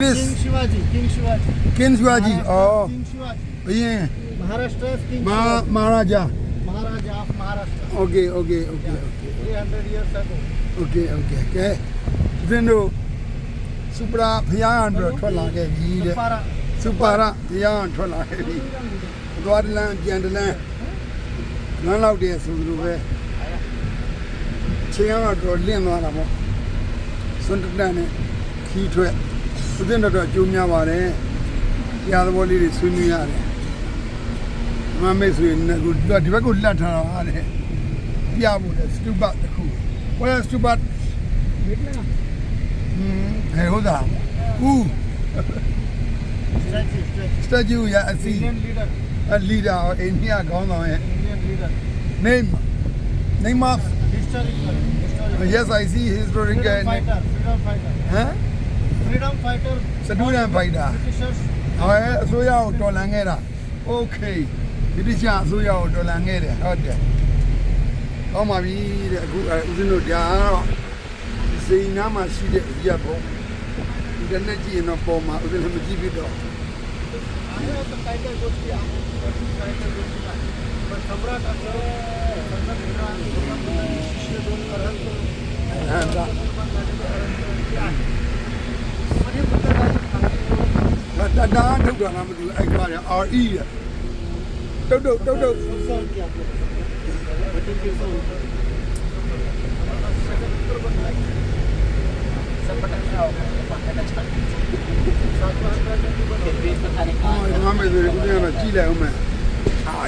This King Shivaji, King Shivaji. King Shivaji. Maharashtra Oh, King Shivaji. ဘယင် Maharashtra's King Ma Shivaji. Maharaja. Maharaja of Maharashtra. Okay, okay, okay, okay. 300 years ago. Okay, okay. ကဲသင်တို့စူပရာဖယားအတွက်ထွက်လာခဲ့ပြီတဲ့ Para. စူပါရဖယားထွက်လာခဲ့ပြီသွားတလန်းပြန်တလန်းလမ်းလောက်တည်းဆိုလိုပဲချင်းကတော့လင့်သွားတာပေါ့စွန့်တတန်းနဲ့ခီးထွက် သူတင်တော့အကျိုးများပါတယ်တရားသဘောလေးတွေဆွေးနွေးရတယ်မမေ့ဆိုရင်လည်းကိုဒီဘက်ကလက်ထားတာတဲ့ပြဖို့လေစတူပတ်တစ်ခုဝယ်စတူပတ်ဟင်းဟဲ့ဟုတ်တာဦး Statue, statue. စတဂျူရအစီ Indian leader. အလီဒါအိန္ဒိယခေါင်းဆောင်ရဲ့ Indian leader. name name of Historical. Historical. yes i see historical Freedom fighter. Freedom fighter. ဟမ် Freedom fighter. စတူဒန်ဖိုက်တာ Britishers. ဟဲ့အစိုးရကိုတော်လှန်ခဲ့တာ okay ဒီတိကျအစိုးရကိုတော်လှန်ခဲ့တယ်ဟုတ်တယ်ကောင်းပါပြီတဲ့အခုအဲဦးဇင်းတို့တရားတော့စိန်နာမှာရှိတဲ့ရက်ပေါ့အင်တာနက်ကြည့်ရင်တော့ပေါ်မှာဦးဇင်းလည်းမကြည့်ဖြစ်တော့ I have the title Gosti. I have the title Gosti. But Samrat Akbar, Samrat Imran, Shishya ငါတတားထုတ်တာလားမသိဘူးအဲ့ကားရ RE ရတုတ်တုတ်တုတ်တုတ်အာငါမေးတယ်ကိုပြန်တော့ကြည့်လိုက်အောင်မယ်အာ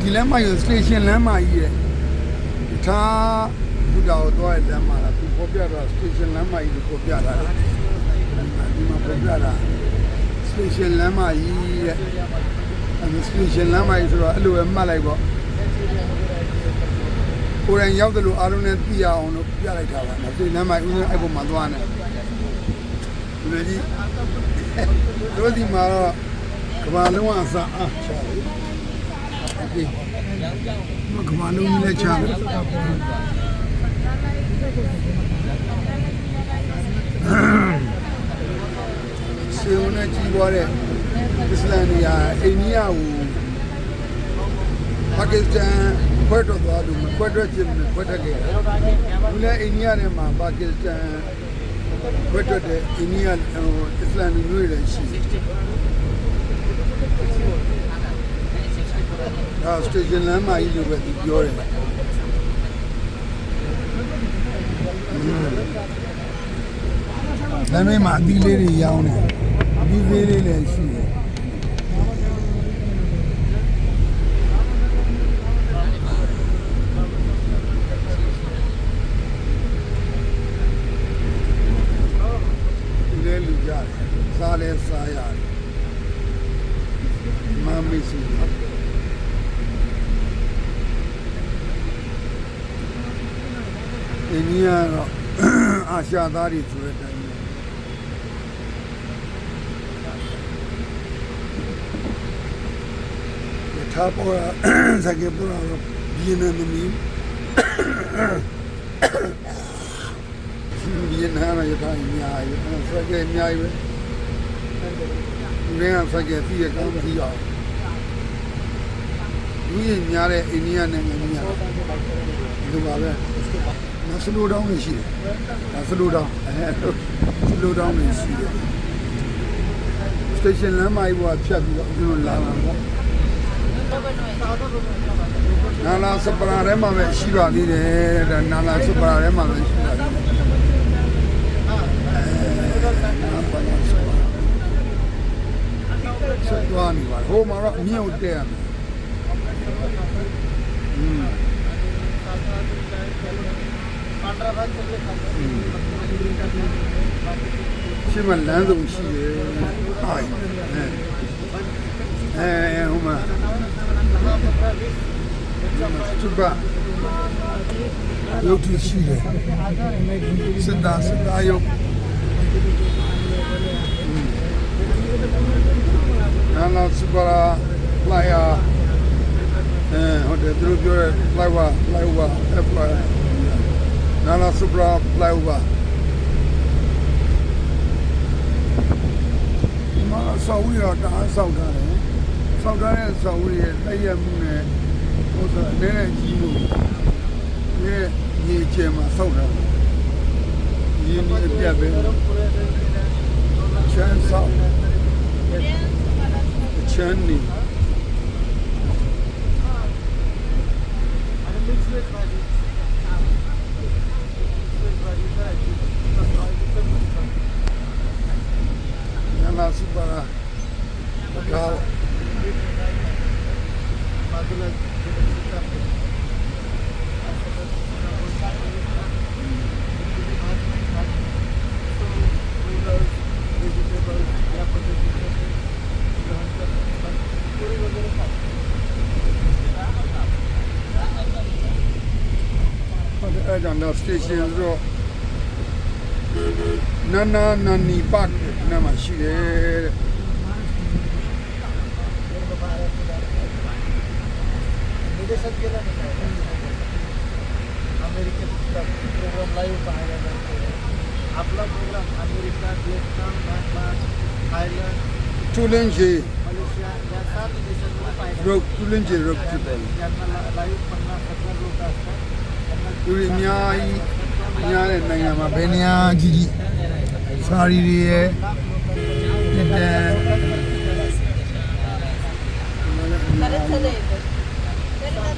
ဒီလမ်းမကြီး station လမ်းမကြီးရဲ့ထားဘုရားကိုသွားတဲ့လမ်းမှာလားသူပေါ်ပြတာ station လမ်းမကြီးကိုပေါ်ပြတာလေဒီမှာပေါ်ပြတာ station လမ်းမကြီးတဲ့အဲ့ဒီ station လမ်းမကြီးဆိုတော့အဲ့လိုပဲမှတ်လိုက်ပေါ့ကိုယ်တိုင်ရောက်တယ်လို့အားလုံးနဲ့သိရအောင်လို့ပြလိုက်တာပါနော်ဒီလမ်းမကြီးဦးဇင်းအဲ့ပုံမှာသွားနေဒီလိုကြီးတို့ဒီမှာတော့ကမာလုံးအစအားချတယ်မကမာလုံးကြီးလည်းချတယ် ဆေဝနဲ့ကြီးပွားတဲ့အစ္စလမ်နေရာအိန္ဒိယကိုပါကစ္စတန်ခွဲထွက်သွားလို့မခွဲထွက်ခြင်းနဲ့ခွဲထွက်ခဲ့တယ်။ဒီလည်းအိန္ဒိယထဲမှာပါကစ္စတန်ခွဲထွက်တဲ့အိန္ဒိယဟိုအစ္စလာမ်မျိုးတွေလည်းရှိတယ်။ဒါစတေရှင်လမ်းမကြီးလို့ပဲသူပြောတယ်။လမ်းမေးမှာအသီးလေးတွေရောင်းတယ်။အသီးသေးလေးလည်းရှိတယ်။ birbiriyle eşiyor. Güzel, Salih Sayar. İmam Mesih'in. en iyi aşağıda arıyor. ယ်မမေ့စီအင်းကြီးကတော့အာရှာသားတွေဆိုတဲ့အတိုင်းပဲယထာပေါ်စကေပေါ်တော့ဘီနမနီဘီနာရယထာအများကြီးစကေအများကြီးပဲဒီနေ့ကစကေပြည့်ကောင်းပြီးအောင်လူကြီးများတဲ့အိန္ဒိယနိုင်ငံကြီးကဒီလိုပါပဲမစလိုဒေါင်းနေရှိတယ်ဒါစလိုဒေါင်းအဲစလိုဒေါင်းနေရှိတယ်စတေရှင်လမ်းမကြီးပေါ်ဖြတ်ပြီးတော့ဒီလိုလာလာပေါ့ နာလာစပရာထဲမှာပဲရှိပါသေးတယ်ဒါနာလာစပရာထဲမှာပဲရှိပါသေးတယ်ဆက်သွားနေပါဟိုမှာတော့အမြင့်ကိုတက်ရမယ်อืมရှိမှလမ်းဆုံးရှိတယ်ဟာအဲ Loopt in Chile. Zit daar, zit daar, joh. En dan zit daar, Playa. Hoe de druk door, Playa, Playa, flywa En dan zit daar, Playa. ဆောက်ဦးရောတအားဆောက်ထားတယ်ဆောက်ထားတဲ့ဆောက်ဦးရဲ့တည့်ရမှုနဲ့ဟိုဆိုအနေနဲ့ကြီးမှုရဲ့ရေချေမှာဆောက်တာရင်းနေအပြတ်ပဲချမ်းဆောက်ချမ်းနေ 讲到这些是说，那那那你爸那么些。विदेशात गेला ना काय अमेरिकेत programme live पाहायला मिळतो आपला programme America Vietnam Myanmar Thailand တူလင်းကြီး मलेशिया या सात देशांमध्ये पाहायला ရုပ်တူလင်းကြီးရုပ်ဖြစ်တယ် ज्यांना लाईव्ह पन्नास हजार लोक असतात त्यांना သူတွေအများကြီးများတဲ့နိုင်ငံမှာဘယ်နေရာကြီးကြီးစာရီတွေရဲ့ लाख लोकांपर्यंत တက်တဲ့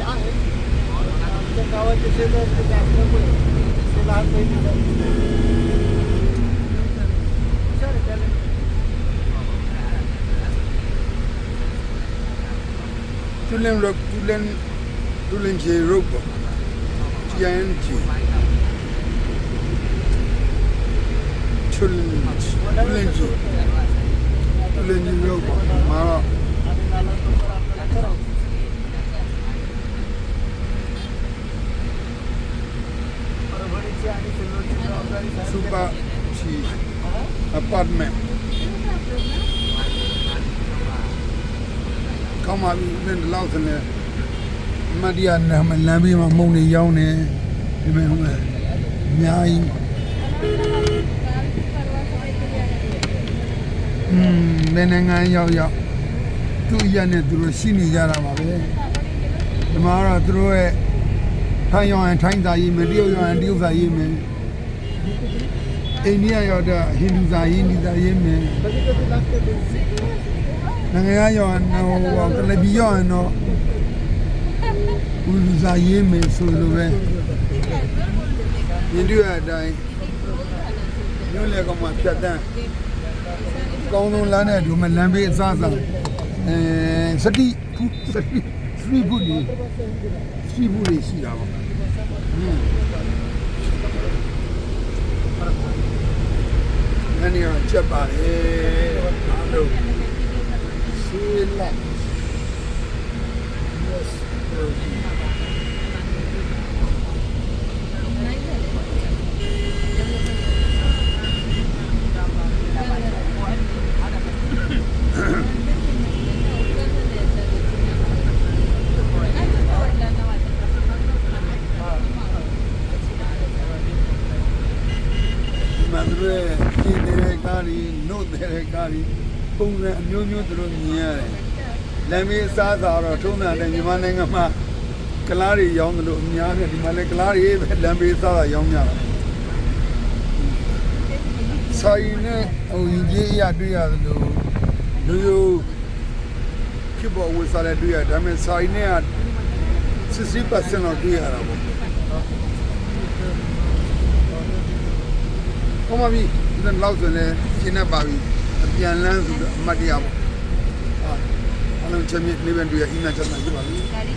ते आहे आमच्या गावाचे शेजारचे ते असल्यामुळे ते लहान बहिणी tulen lok tulen tulen je robo TNT tulen tulen je tulen je robo mara. စူပါချီအပါတ်မန့်ကောင်းပါပြီဦးဇင်းဒီလောက်ဆိုနေမတ်ဒီယာနာမလမ်းပြီးမှမုံနေရောင်းနေဒီမဲ့ဟုတ်လားအများကြီးอืมဘယ်နိုင်ငံရောက်ရောက်သူ့ရက်နဲ့သူတို့ရှိနေကြတာပါပဲဒီမှာတော့သူတို့ရဲ့ ထိုင်းရောရင်ထိုင်းစာရေးမယ်တရုတ်ရောရင်တရုတ်စာရေးမယ်အိန္ဒိယရောက်တာဟိန္ဒူစာရေးနီစာရေးမယ်နိုင်ငံရရောက်ရင်တော့ကလဘီရောက်ရင်တော့ဦးလူစာရေးမယ်ဆိုလိုပဲအိန္ဒိယအတိုင်းမြို့လေကောင်မှာဖြတ်တန်းကောင်းဆုံးလမ်းနဲ့ဒီမှာလမ်းဘေးအစအစအဲစတိဖူစတိဖူဘူးကြီး ရှိမှုတွေရှိတာပေါ့။အဲ့ဒီကချက်ပါလေ။အားလုံးရှိလက် Yes, 30 ကြီးနှုတ်တဲ့ကားကြီးပုံစံအမျိုးမျိုးသူတို့မြင်ရတယ်။လမ်းမေးအစားအစာတော့ထုံးတယ်မြန်မာနိုင်ငံမှာကလားတွေရောင်းတယ်လို့အများနဲ့ဒီမှာလည်းကလားတွေပဲလမ်းမေးအစားအစာရောင်းကြတာ။ဆိုင်နဲ့ဟိုရင်ကြီးအရာတွေ့ရတယ်လို့လူလူဖြစ်ပေါ်ဝယ်စားတဲ့တွေ့ရဒါပေမဲ့ဆိုင်နဲ့က60%တော့တွေ့ရတာပေါ့။ဟောမ ပြီဒီလောက်ဆိုလည်းရှင်းနေပါပြီအပြန်လန်းဆိုတော့အမတ်တရားပေါ့ဟာအလုံးချမ်းမြေနေပြန်တွေ့ရအင်းနာချက်မှရှိပါပြီ Dari